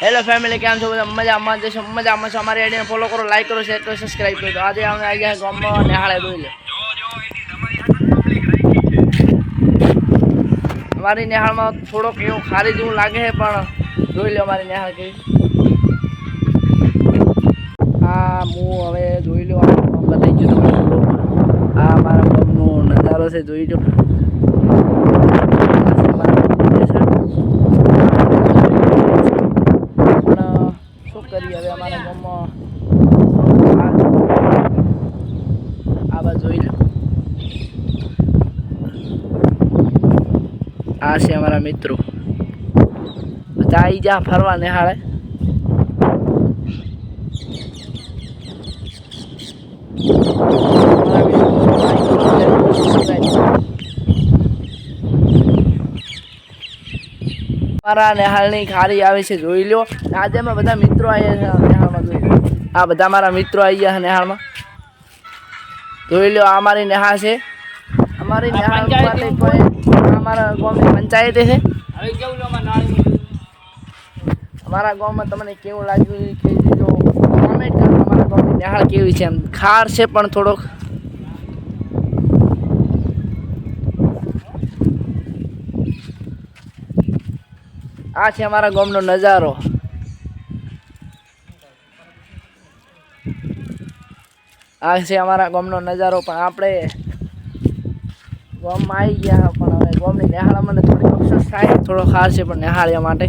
Hello family કેમ છો બધા? મજામાં જશો મજામાં છો? અમારી આઈડીને ફોલો કરો લાઈક કરો શેર કરો સબસ્ક્રાઈબ કરો. તો આજે અમે આવી ગયા ગામમાં નિહાળે લે અમારી નિહાળમાં થોડોક એવું ખારી જેવું લાગે છે, પણ જોઈ લો અમારી નિહાળ કેવી આ હું હવે જોઈ લો બતાવી ગયો તમને આ મારા પગનો નજારો છે, જોઈ લો આ છે મારા ગામનું દેશ. પણ શું કરીએ હવે અમારા ગામમાં આ બાજુ જોઈ લો આ છે અમારા મિત્રો. બધા આવી જા ફરવા નિહાળે. મારા નેહાળની ખારી આવે છે જોઈ લો આજે અમે બધા મિત્રો આવ્યા છે નેહાળમાં જોઈ આ બધા મારા મિત્રો આવી ગયા છે નેહાળમાં. જોઈ લો આ અમારી નેહાળ છે. અમારી નેહાળ માટે ગામની પંચાયતે છે. અમારા ગામમાં તમને કેવું લાગ્યું કે જો કોમેન્ટ કરો અમારા ગામની નેહાળ કેવી છે? એમ ખાર છે પણ થોડોક. આ છે અમારા ગામનો નજારો. આ છે અમારા ગામનો નજારો પણ આપણે ગામમાં આવી ગયા, પણ હવે ગામની નિહાળા મને થોડી અફસોસ થાય, થોડો ખાર છે, પણ નિહાળ્યા માટે.